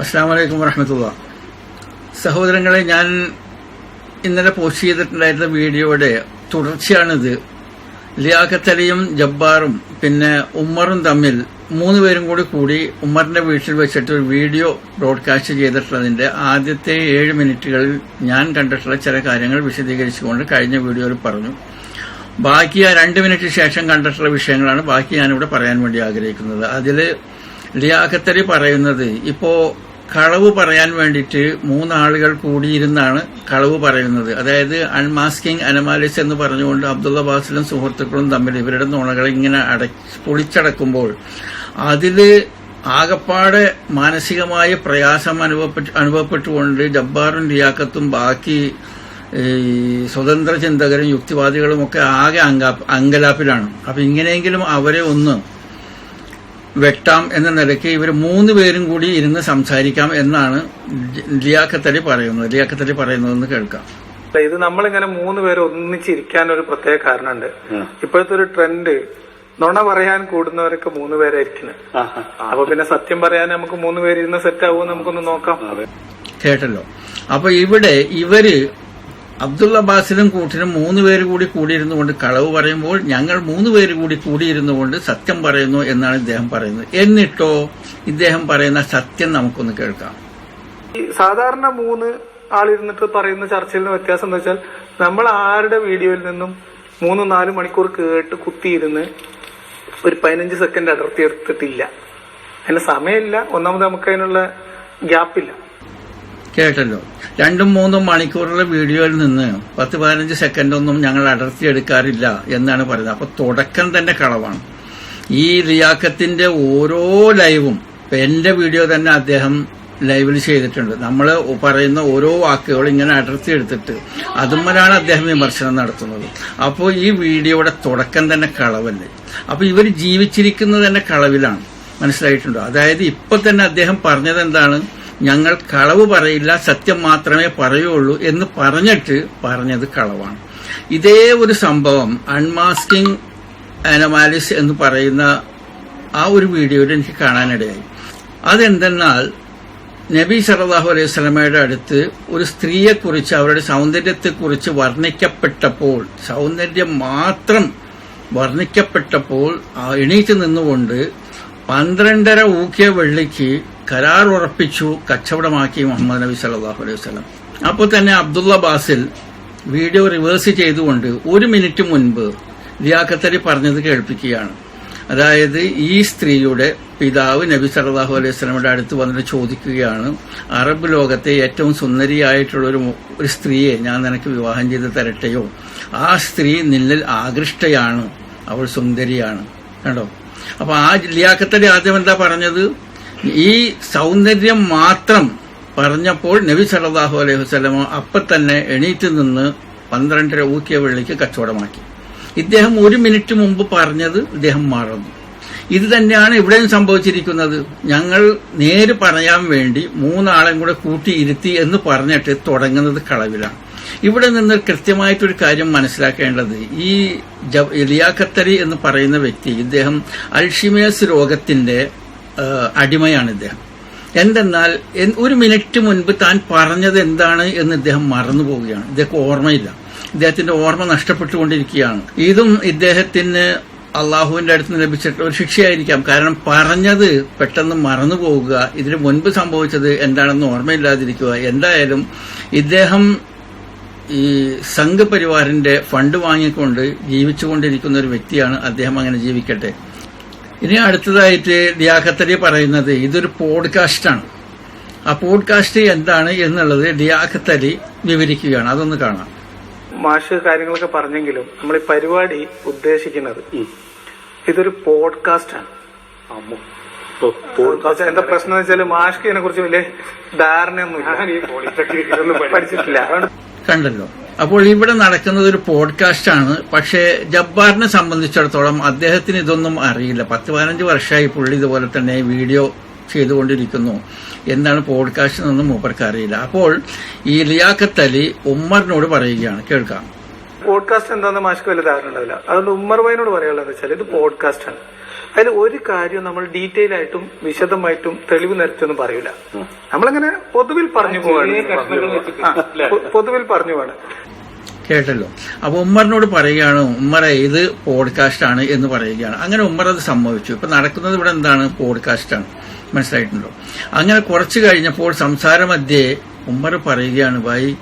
അസ്സാം വലൈക്കും വറഹമത്തുള്ള. സഹോദരങ്ങളെ ഞാൻ ഇന്നലെ പോസ്റ്റ് ചെയ്തിട്ടുണ്ടായിരുന്ന വീഡിയോയുടെ തുടർച്ചയാണിത്. ലിയാഖത്തലിയും ജബ്ബാറും പിന്നെ ഉമ്മറും തമ്മിൽ മൂന്ന് പേരും കൂടി കൂടി ഉമ്മറിന്റെ വീട്ടിൽ വെച്ചിട്ട് ഒരു വീഡിയോ ബ്രോഡ്കാസ്റ്റ് ചെയ്തിട്ടുള്ളതിന്റെ ആദ്യത്തെ ഏഴ് മിനിറ്റുകളിൽ ഞാൻ കണ്ടിട്ടുള്ള ചില കാര്യങ്ങൾ വിശദീകരിച്ചുകൊണ്ട് കഴിഞ്ഞ വീഡിയോയിൽ പറഞ്ഞു. ബാക്കി ആ രണ്ട് മിനിറ്റ് ശേഷം കണ്ടിട്ടുള്ള വിഷയങ്ങളാണ് ബാക്കി ഞാനിവിടെ പറയാൻ വേണ്ടി ആഗ്രഹിക്കുന്നത്. അതിൽ ലിയാഖത്തലി പറയുന്നത് ഇപ്പോ കളവ് പറയാൻ വേണ്ടിയിട്ട് മൂന്നാളുകൾ കൂടിയിരുന്നാണ് കളവ് പറയുന്നത്. അതായത് അൺമാസ്കിംഗ് അനമാലിസ് എന്ന് പറഞ്ഞുകൊണ്ട് അബ്ദുള്ള ബാസിലും സുഹൃത്തുക്കളും തമ്മിൽ ഇവരുടെ നുണകൾ ഇങ്ങനെ അട പൊളിച്ചടക്കുമ്പോൾ അതിൽ ആകപ്പാടെ മാനസികമായ പ്രയാസം അനുഭവപ്പെട്ടു അനുഭവപ്പെട്ടുകൊണ്ട് ജബ്ബാറും ലിയാക്കത്തും ബാക്കി സ്വതന്ത്ര ചിന്തകരും യുക്തിവാദികളും ഒക്കെ ആകെ അങ്കാ അങ്കലാപ്പിലാണ്. അപ്പൊ ഇങ്ങനെയെങ്കിലും അവരെ ഒന്ന് വെട്ടാം എന്ന നിലയ്ക്ക് ഇവർ മൂന്ന് പേരും കൂടി ഇരുന്ന് സംസാരിക്കാം എന്നാണ് ലിയാഖത്തലി പറയുന്നത്. ലിയാഖത്തലി പറയുന്നതെന്ന് കേൾക്കാം. ഇത് നമ്മളിങ്ങനെ മൂന്ന് പേര് ഒന്നിച്ചിരിക്കാൻ ഒരു പ്രത്യേക കാരണമുണ്ട്. ഇപ്പോഴത്തെ ഒരു ട്രെൻഡ് നുണ പറയാൻ കൂടുന്നവരൊക്കെ മൂന്ന് പേരായിരിക്കുന്നത് അപ്പൊ പിന്നെ സത്യം പറയാൻ നമുക്ക് മൂന്ന് പേര് ഇരുന്ന് സെറ്റ് ആവുമോ നമുക്കൊന്ന് നോക്കാം. കേട്ടല്ലോ. അപ്പൊ ഇവിടെ ഇവർ അബ്ദുള്ള ബാസിലും കൂട്ടിനും മൂന്ന് പേര് കൂടി കൂടിയിരുന്നു കൊണ്ട് കളവ് പറയുമ്പോൾ ഞങ്ങൾ മൂന്ന് പേര് കൂടി കൂടിയിരുന്നു കൊണ്ട് സത്യം പറയുന്നു എന്നാണ് ഇദ്ദേഹം പറയുന്നത്. എന്നിട്ടോ ഇദ്ദേഹം പറയുന്ന സത്യം നമുക്കൊന്ന് കേൾക്കാം. സാധാരണ മൂന്ന് ആളിരുന്നിട്ട് പറയുന്ന ചർച്ചയിൽ നിന്ന് വ്യത്യാസം എന്താ വെച്ചാൽ നമ്മൾ ആരുടെ വീഡിയോയിൽ നിന്നും മൂന്ന് നാല് മണിക്കൂർ കേട്ട് കുത്തിയിരുന്ന് ഒരു പതിനഞ്ച് സെക്കൻഡ് അടർത്തി എടുത്തിട്ടില്ല. അതിന് സമയമില്ല. ഒന്നാമത് നമുക്ക് അതിനുള്ള ഗ്യാപ്പില്ല. കേട്ടല്ലോ രണ്ടും മൂന്നും മണിക്കൂറുള്ള വീഡിയോയിൽ നിന്ന് പത്ത് പതിനഞ്ച് സെക്കൻഡൊന്നും ഞങ്ങൾ അടർത്തിയെടുക്കാറില്ല എന്നാണ് പറയുന്നത്. അപ്പൊ തുടക്കം തന്നെ കളവാണ്. ഈ റിയാക്കത്തിന്റെ ഓരോ ലൈവും എന്റെ വീഡിയോ തന്നെ അദ്ദേഹം ലൈവിൽ ചെയ്തിട്ടുണ്ട്. നമ്മൾ പറയുന്ന ഓരോ വാക്കുകളും ഇങ്ങനെ അടർത്തി എടുത്തിട്ട് അതുമ്മലാണ് അദ്ദേഹം വിമർശനം നടത്തുന്നത്. അപ്പോൾ ഈ വീഡിയോയുടെ തുടക്കം തന്നെ കളവല്ലേ? അപ്പോൾ ഇവർ ജീവിച്ചിരിക്കുന്നത് തന്നെ കളവിലാണ്. മനസ്സിലായിട്ടുണ്ടോ? അതായത് ഇപ്പൊ തന്നെ അദ്ദേഹം പറഞ്ഞത് എന്താണ്? ഞങ്ങൾ കളവ് പറയില്ല സത്യം മാത്രമേ പറയുള്ളൂ എന്ന് പറഞ്ഞിട്ട് പറഞ്ഞത് കളവാണ്. ഇതേ ഒരു സംഭവം അൺമാസ്കിംഗ് അനമാലിസ് എന്ന് പറയുന്ന ആ ഒരു വീഡിയോയിൽ എനിക്ക് കാണാനിടയായി. അതെന്തെന്നാൽ നബി സല്ലല്ലാഹു അലൈഹി സ്വലമയുടെ അടുത്ത് ഒരു സ്ത്രീയെക്കുറിച്ച് അവരുടെ സൗന്ദര്യത്തെക്കുറിച്ച് വർണിക്കപ്പെട്ടപ്പോൾ സൗന്ദര്യം മാത്രം വർണിക്കപ്പെട്ടപ്പോൾ എണീറ്റ് നിന്നുകൊണ്ട് പന്ത്രണ്ടര ഊക്കിയ വെള്ളിക്ക് കരാർ ഉറപ്പിച്ചു കച്ചവടമാക്കി മുഹമ്മദ് നബി സല്ലല്ലാഹു അലൈഹി വസല്ലം. അപ്പോൾ തന്നെ അബ്ദുള്ള ബാസിൽ വീഡിയോ റിവേഴ്സ് ചെയ്തുകൊണ്ട് ഒരു മിനിറ്റ് മുൻപ് ലിയാഖത്തലി പറഞ്ഞത് കേൾപ്പിക്കുകയാണ്. അതായത് ഈ സ്ത്രീയുടെ പിതാവ് നബി സല്ലല്ലാഹു അലൈഹി വസല്ലമയുടെ അടുത്ത് വന്നിട്ട് ചോദിക്കുകയാണ് അറബ് ലോകത്തെ ഏറ്റവും സുന്ദരിയായിട്ടുള്ള ഒരു ഒരു സ്ത്രീയെ ഞാൻ നിനക്ക് വിവാഹം ചെയ്ത് തരട്ടെയോ? ആ സ്ത്രീ നിന്നിൽ ആകൃഷ്ടയാണ് അവൾ സുന്ദരിയാണ്. കണ്ടോ? അപ്പൊ ആ ലിയാഖത്തലി ആദ്യം എന്താ പറഞ്ഞത്? ഈ സൗന്ദര്യം മാത്രം പറഞ്ഞപ്പോൾ നബി സല്ലല്ലാഹു അലൈഹി വസല്ലമ അപ്പൊ തന്നെ എണീറ്റ് നിന്ന് പന്ത്രണ്ടര ഊക്കിയ വെള്ളിക്ക് കച്ചവടമാക്കി. ഇദ്ദേഹം ഒരു മിനിറ്റ് മുമ്പ് പറഞ്ഞത് ഇദ്ദേഹം മറന്നു. ഇത് തന്നെയാണ് ഇവിടെയും സംഭവിച്ചിരിക്കുന്നത്. ഞങ്ങൾ നേര് പറയാൻ വേണ്ടി മൂന്നാളെയും കൂടെ കൂട്ടിയിരുത്തി എന്ന് പറഞ്ഞിട്ട് തുടങ്ങുന്നത് കളവിലാണ്. ഇവിടെ നിന്ന് കൃത്യമായിട്ടൊരു കാര്യം മനസ്സിലാക്കേണ്ടത് ഈ ഇലിയാക്കത്തരി എന്ന് പറയുന്ന വ്യക്തി ഇദ്ദേഹം അൾഷിമേഴ്സ് രോഗത്തിന്റെ അടിമയാണ് ഇദ്ദേഹം. എന്തെന്നാൽ ഒരു മിനിറ്റ് മുൻപ് താൻ പറഞ്ഞത് എന്താണ് എന്ന് ഇദ്ദേഹം മറന്നു പോവുകയാണ്. ഇദ്ദേഹം ഓർമ്മയില്ല. ഇദ്ദേഹത്തിന്റെ ഓർമ്മ നഷ്ടപ്പെട്ടുകൊണ്ടിരിക്കുകയാണ്. ഇതും ഇദ്ദേഹത്തിന് അള്ളാഹുവിന്റെ അടുത്ത് നിന്ന് ലഭിച്ചിട്ട് ഒരു ശിക്ഷയായിരിക്കാം. കാരണം പറഞ്ഞത് പെട്ടെന്ന് മറന്നു പോവുക ഇതിന് മുൻപ് സംഭവിച്ചത് എന്താണെന്ന് ഓർമ്മയില്ലാതിരിക്കുക. എന്തായാലും ഇദ്ദേഹം ഈ സംഘപരിവാറിന്റെ ഫണ്ട് വാങ്ങിക്കൊണ്ട് ജീവിച്ചുകൊണ്ടിരിക്കുന്ന ഒരു വ്യക്തിയാണ് അദ്ദേഹം അങ്ങനെ ജീവിക്കട്ടെ. ഇനി അടുത്തതായിട്ട് ലിയാഖത്തലി പറയുന്നത് ഇതൊരു പോഡ്കാസ്റ്റാണ്. ആ പോഡ്കാസ്റ്റ് എന്താണ് എന്നുള്ളത് ലിയാഖത്തലി വിവരിക്കുകയാണ്. അതൊന്ന് കാണാം. മാഷ് കാര്യങ്ങളൊക്കെ പറഞ്ഞെങ്കിലും നമ്മൾ ഈ പരിപാടി ഉദ്ദേശിക്കുന്നത് ഇതൊരു പോഡ്കാസ്റ്റ് ആണ് പക്ഷെ എന്താ പ്രശ്നം എന്ന് വെച്ചാൽ മാഷ്ക്ക് ഇതിനെ കുറിച്ച് വലിയ ധാരണയൊന്നും പഠിച്ചിട്ടില്ല. കണ്ടല്ലോ. അപ്പോൾ ഇവിടെ നടക്കുന്നത് ഒരു പോഡ്കാസ്റ്റ് ആണ്. പക്ഷേ ജബ്ബാറിനെ സംബന്ധിച്ചിടത്തോളം അദ്ദേഹത്തിന് ഇതൊന്നും അറിയില്ല. പത്ത് പതിനഞ്ച് വർഷമായി പുള്ളി ഇതുപോലെ തന്നെ വീഡിയോ ചെയ്തുകൊണ്ടിരിക്കുന്നു. എന്താണ് പോഡ്കാസ്റ്റ് എന്നൊന്നും മൂപ്പർക്ക് അറിയില്ല. അപ്പോൾ ഈ ലിയാഖത്ത് അലി ഉമ്മറിനോട് പറയുകയാണ്. കേൾക്കാം. പോഡ്കാസ്റ്റ് എന്താണെന്ന് മാഷ്ക്ക് വലിയ ധാരണ ഉണ്ടാവില്ല അതുകൊണ്ട് ഉമ്മർ വൈനോട് പറയാനുള്ളത് വെച്ചാൽ ഇത് പോഡ്കാസ്റ്റ് ആണ്. അതിൽ ഒരു കാര്യം നമ്മൾ ഡീറ്റെയിൽ ആയിട്ടും വിശദമായിട്ടും തെളിവ് നിരത്തൊന്നും പറയൂല. നമ്മളങ്ങനെ പൊതുവിൽ പറഞ്ഞു പോവാണ്. പൊതുവിൽ പറഞ്ഞു പോവാണ്. കേട്ടല്ലോ. അപ്പൊ ഉമ്മറിനോട് പറയുകയാണ് ഉമ്മറെ ഇത് പോഡ്കാസ്റ്റ് ആണ് എന്ന് പറയുകയാണ്. അങ്ങനെ ഉമ്മർ അത് സംഭവിച്ചു ഇപ്പൊ നടക്കുന്നത് ഇവിടെ എന്താണ്? പോഡ്കാസ്റ്റ് ആണ്. മനസ്സിലായിട്ടുണ്ടോ? അങ്ങനെ കുറച്ച് കഴിഞ്ഞപ്പോൾ സംസാരമധ്യേ ഉമ്മർ പറയുകയാണ് ഭായി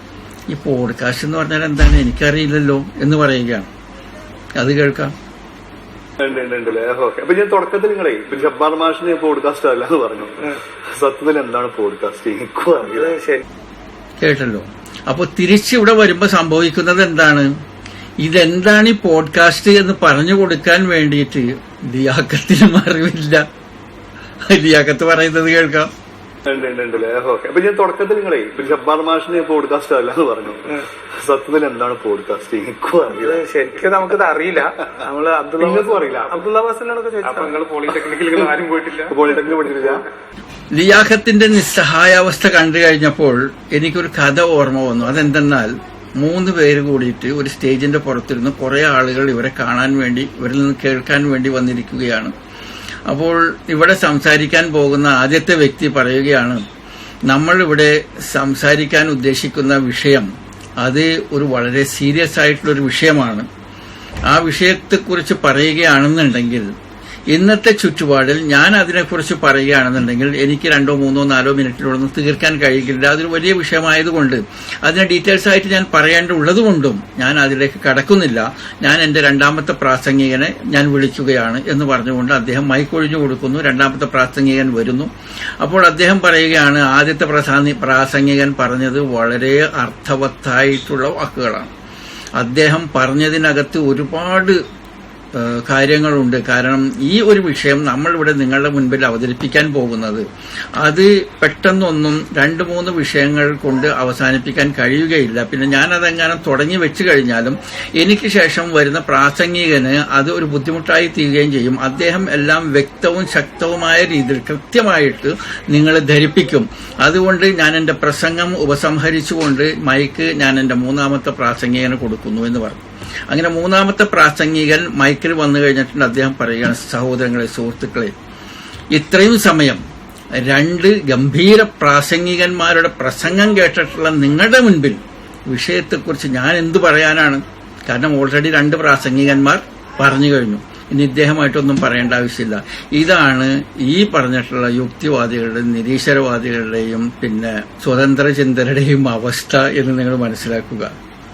ഈ പോഡ്കാസ്റ്റ് എന്ന് പറഞ്ഞാൽ എന്താണ്? എനിക്കറിയില്ലല്ലോ എന്ന് പറയുകയാണ്. അത് കേൾക്കാം. അപ്പൊ ഞാൻ തുടക്കത്തിൽ നിങ്ങളെ ജബ്ബാർ മാഷിന് പോഡ്കാസ്റ്റ് അല്ല എന്ന് പറഞ്ഞു. സത്യത്തിൽ എന്താണ് പോഡ്കാസ്റ്റ് എനിക്കും അറിയില്ല. കേട്ടല്ലോ. അപ്പൊ തിരിച്ചിവിടെ വരുമ്പോ സംഭവിക്കുന്നത് എന്താണ്? ഇതെന്താണ് ഈ പോഡ്കാസ്റ്റ് എന്ന് പറഞ്ഞു കൊടുക്കാൻ വേണ്ടിയിട്ട് ലിയാക്കത്തിന് അറിവില്ല. ലിയാക്കത്ത് പറയുന്നത് കേൾക്കാം. അപ്പൊ ഞാൻ തുടക്കത്തിൽ നിങ്ങളെ ജബ്ബാർ മാഷിന് പോഡ്കാസ്റ്റ് അല്ല എന്ന് പറഞ്ഞു സത്യത്തിൽ എന്താണ് പോഡ്കാസ്റ്റ് എനിക്കും അറിയില്ല. ഇത് ശരിക്കും നമുക്കത് അറിയില്ല. നമ്മൾ അബ്ദുള്ളക്കും അറിയില്ല. അബ്ദുള്ള ചോദിച്ചാൽ പോളിടെക്നിക്കൽ ആരും പോയിട്ടില്ല. പോളിടെക്നിക് പഠിച്ചിട്ടില്ല. ലിയാഖത്തിന്റെ നിസ്സഹായാവസ്ഥ കണ്ടു കഴിഞ്ഞപ്പോൾ എനിക്കൊരു കഥ ഓർമ്മ വന്നു. അതെന്തെന്നാൽ മൂന്ന് പേര് കൂടിയിട്ട് ഒരു സ്റ്റേജിന്റെ പുറത്തിരുന്ന് കുറെ ആളുകൾ ഇവരെ കാണാൻ വേണ്ടി ഇവരിൽ നിന്ന് കേൾക്കാൻ വേണ്ടി വന്നിരിക്കുകയാണ്. അപ്പോൾ ഇവിടെ സംസാരിക്കാൻ പോകുന്ന ആദ്യത്തെ വ്യക്തി പറയുകയാണ് നമ്മൾ ഇവിടെ സംസാരിക്കാൻ ഉദ്ദേശിക്കുന്ന വിഷയം അത് ഒരു വളരെ സീരിയസ് ആയിട്ടുള്ള ഒരു വിഷയമാണ്. ആ വിഷയത്തെക്കുറിച്ച് പറയുകയാണെന്നുണ്ടെങ്കിൽ ഇന്നത്തെ ചുറ്റുപാടിൽ ഞാൻ അതിനെക്കുറിച്ച് പറയുകയാണെന്നുണ്ടെങ്കിൽ എനിക്ക് രണ്ടോ മൂന്നോ നാലോ മിനിറ്റിലൊന്നും തീർക്കാൻ കഴിയില്ല അതൊരു വലിയ വിഷയമായതുകൊണ്ട് അതിനെ ഡീറ്റെയിൽസ് ആയിട്ട് ഞാൻ പറയേണ്ടതുള്ളതുകൊണ്ടും ഞാൻ അതിലേക്ക് കടക്കുന്നില്ല. ഞാൻ എന്റെ രണ്ടാമത്തെ പ്രാസംഗികനെ ഞാൻ വിളിക്കുകയാണ് എന്ന് പറഞ്ഞുകൊണ്ട് അദ്ദേഹം മൈക്കൊഴിഞ്ഞു കൊടുക്കുന്നു. രണ്ടാമത്തെ പ്രാസംഗികൻ വരുന്നു. അപ്പോൾ അദ്ദേഹം പറയുകയാണ് ആദ്യത്തെ പ്രസാ- പ്രാസംഗികൻ പറഞ്ഞത് വളരെ അർത്ഥവത്തായിട്ടുള്ള വാക്കുകളാണ്. അദ്ദേഹം പറഞ്ഞതിനകത്ത് ഒരുപാട് കാര്യങ്ങളുണ്ട്. കാരണം ഈ ഒരു വിഷയം നമ്മൾ ഇവിടെ നിങ്ങളുടെ മുൻപിൽ അവതരിപ്പിക്കാൻ പോകുന്നത് അത് പെട്ടെന്നൊന്നും രണ്ട് മൂന്ന് വിഷയങ്ങൾ കൊണ്ട് അവസാനിപ്പിക്കാൻ കഴിയുകയില്ല. പിന്നെ ഞാൻ അതെങ്ങനെ തുടങ്ങി വെച്ചു കഴിഞ്ഞാലും എനിക്ക് ശേഷം വരുന്ന പ്രാസംഗികന് അത് ഒരു ബുദ്ധിമുട്ടായി തീരുകയും ചെയ്യും. അദ്ദേഹം എല്ലാം വ്യക്തവും ശക്തവുമായ രീതിയിൽ കൃത്യമായിട്ട് നിങ്ങളെ ധരിപ്പിക്കും. അതുകൊണ്ട് ഞാൻ എന്റെ പ്രസംഗം ഉപസംഹരിച്ചുകൊണ്ട് മൈക്ക് ഞാൻ എന്റെ മൂന്നാമത്തെ പ്രാസംഗികന് കൊടുക്കുന്നു എന്ന് പറഞ്ഞു. അങ്ങനെ മൂന്നാമത്തെ പ്രാസംഗികൻ മൈക്കിൽ വന്നു കഴിഞ്ഞിട്ടുണ്ട് അദ്ദേഹം പറയുകയാണ് സഹോദരങ്ങളെ സുഹൃത്തുക്കളെ ഇത്രയും സമയം രണ്ട് ഗംഭീര പ്രാസംഗികന്മാരുടെ പ്രസംഗം കേട്ടിട്ടുള്ള നിങ്ങളുടെ മുൻപിൽ വിഷയത്തെക്കുറിച്ച് ഞാൻ എന്തു പറയാനാണ്? കാരണം ഓൾറെഡി രണ്ട് പ്രാസംഗികന്മാർ പറഞ്ഞു കഴിഞ്ഞു. ഇനി ഇദ്ദേഹമായിട്ടൊന്നും പറയേണ്ട ആവശ്യമില്ല. ഇതാണ് ഈ പറഞ്ഞിട്ടുള്ള യുക്തിവാദികളുടെയും നിരീശ്വരവാദികളുടെയും പിന്നെ സ്വതന്ത്ര ചിന്തരുടെയും അവസ്ഥ എന്ന് നിങ്ങൾ മനസ്സിലാക്കുക.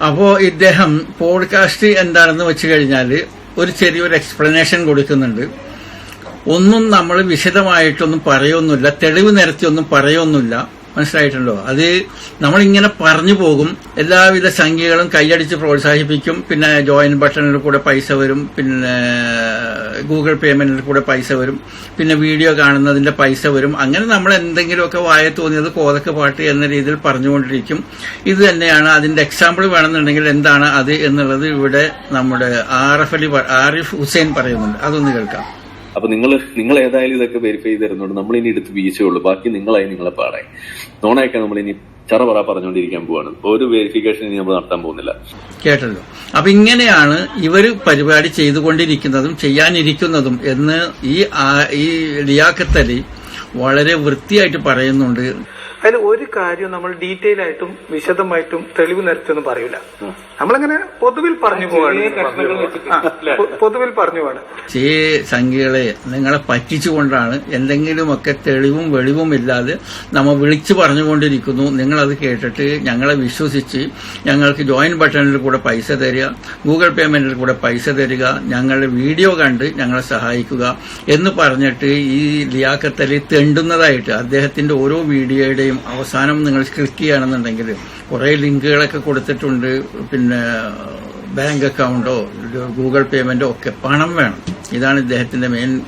അപ്പോ ഇദ്ദേഹം പോഡ്കാസ്റ്റ് എന്താണെന്ന് വെച്ച് കഴിഞ്ഞാൽ ഒരു ചെറിയൊരു എക്സ്പ്ലനേഷൻ കൊടുക്കുന്നുണ്ട്. ഒന്നും നമ്മൾ വിശദമായിട്ടൊന്നും പറയൊന്നുമില്ല. തെളിവ് നിരത്തിയൊന്നും പറയൊന്നുമില്ല. മനസ്സിലായിട്ടുണ്ടോ? അത് നമ്മളിങ്ങനെ പറഞ്ഞു പോകും എല്ലാവിധ സംഖ്യകളും കൈയടിച്ച് പ്രോത്സാഹിപ്പിക്കും പിന്നെ ജോയിൻ ബട്ടണിൽ കൂടെ പൈസ വരും പിന്നെ ഗൂഗിൾ പേയ്മെന്റിൽ കൂടെ പൈസ വരും പിന്നെ വീഡിയോ കാണുന്നതിന്റെ പൈസ വരും. അങ്ങനെ നമ്മൾ എന്തെങ്കിലുമൊക്കെ വായ തോന്നിയത് കോതക്ക് പാട്ട് എന്ന രീതിയിൽ പറഞ്ഞുകൊണ്ടിരിക്കും. ഇത് തന്നെയാണ് അതിന്റെ എക്സാമ്പിൾ വേണമെന്നുണ്ടെങ്കിൽ എന്താണ് അത് എന്നുള്ളത് ഇവിടെ നമ്മുടെ ആർ എഫ് അലി ആരിഫ് ഹുസൈൻ പറയുന്നുണ്ട്. അതൊന്ന് കേൾക്കാം. അപ്പൊ നിങ്ങൾ നിങ്ങൾ ഏതായാലും ഇതൊക്കെ വെരിഫൈ ചെയ്ത് തരുന്നുണ്ട് നമ്മൾ ഇനി എടുത്ത് വീഴ്ചയുള്ളൂ. ബാക്കി നിങ്ങളായി നിങ്ങളെ പാടായി. നോണയൊക്കെ നമ്മൾ ഇനി ചറപറ പറഞ്ഞുകൊണ്ടിരിക്കാൻ പോവാണ്. ഒരു വെരിഫിക്കേഷൻ ഇനി നമ്മൾ നടത്താൻ പോകുന്നില്ല. കേട്ടല്ലോ. അപ്പൊ ഇങ്ങനെയാണ് ഇവർ പരിപാടി ചെയ്തുകൊണ്ടിരിക്കുന്നതും ചെയ്യാനിരിക്കുന്നതും എന്ന് ഈ ഈ ലിയാക്കത്തലി വളരെ വൃത്തിയായിട്ട് പറയുന്നുണ്ട്. അതിൽ ഒരു കാര്യം നമ്മൾ ഡീറ്റെയിൽ ആയിട്ടും വിശദമായിട്ടും തെളിവ് നിരത്തിയൊന്നും പറയൂല. നമ്മളങ്ങനെ പൊതുവിൽ പറഞ്ഞു പോവാണ് പൊതുവിൽ പറഞ്ഞു പോവാണ്. ചേ സംഖ്യകളെ നിങ്ങളെ പറ്റിച്ചുകൊണ്ടാണ് എന്തെങ്കിലുമൊക്കെ തെളിവും വെളിവും ഇല്ലാതെ നമ്മൾ വിളിച്ചു പറഞ്ഞുകൊണ്ടിരിക്കുന്നു. നിങ്ങളത് കേട്ടിട്ട് ഞങ്ങളെ വിശ്വസിച്ച് ഞങ്ങൾക്ക് ജോയിൻ ബട്ടണിൽ കൂടെ പൈസ തരിക ഗൂഗിൾ പേയ്മെന്റിൽ കൂടെ പൈസ തരിക ഞങ്ങളുടെ വീഡിയോ കണ്ട് ഞങ്ങളെ സഹായിക്കുക എന്ന് പറഞ്ഞിട്ട് ഈ ലിയാക്കത്തലി തെണ്ടുന്നതായിട്ട് അദ്ദേഹത്തിന്റെ ഓരോ വീഡിയോയുടെയും അവസാനം നിങ്ങൾ ക്ലിക്ക് ചെയ്യുകയാണെന്നുണ്ടെങ്കിൽ കുറെ ലിങ്കുകളൊക്കെ കൊടുത്തിട്ടുണ്ട്. പിന്നെ ബാങ്ക് അക്കൗണ്ടോ ഗൂഗിൾ പേയ്മെന്റോ ഒക്കെ പണം വേണം. ഇതാണ് ഇദ്ദേഹത്തിന്റെ മെയിൻ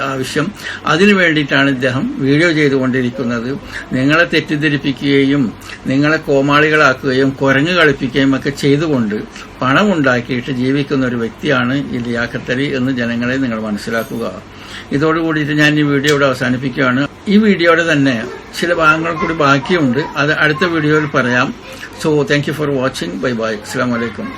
ആവശ്യം. അതിനു വേണ്ടിയിട്ടാണ് ഇദ്ദേഹം വീഡിയോ ചെയ്തുകൊണ്ടിരിക്കുന്നത്. നിങ്ങളെ തെറ്റിദ്ധരിപ്പിക്കുകയും നിങ്ങളെ കോമാളികളാക്കുകയും കുരങ്ങ് കളിപ്പിക്കുകയും ഒക്കെ ചെയ്തുകൊണ്ട് പണം ഉണ്ടാക്കിയിട്ട് ജീവിക്കുന്ന ഒരു വ്യക്തിയാണ് ഈ എന്ന് ജനങ്ങളെ നിങ്ങൾ മനസ്സിലാക്കുക. ഇതോടുകൂടിയിട്ട് ഞാൻ ഈ വീഡിയോ ഇവിടെ അവസാനിപ്പിക്കുകയാണ്. ഈ വീഡിയോയുടെ തന്നെ ചില ഭാഗങ്ങൾ കൂടി ബാക്കിയുണ്ട്. അത് അടുത്ത വീഡിയോയിൽ പറയാം. So thank you for watching bye bye അസ്സാം വലൈക്കും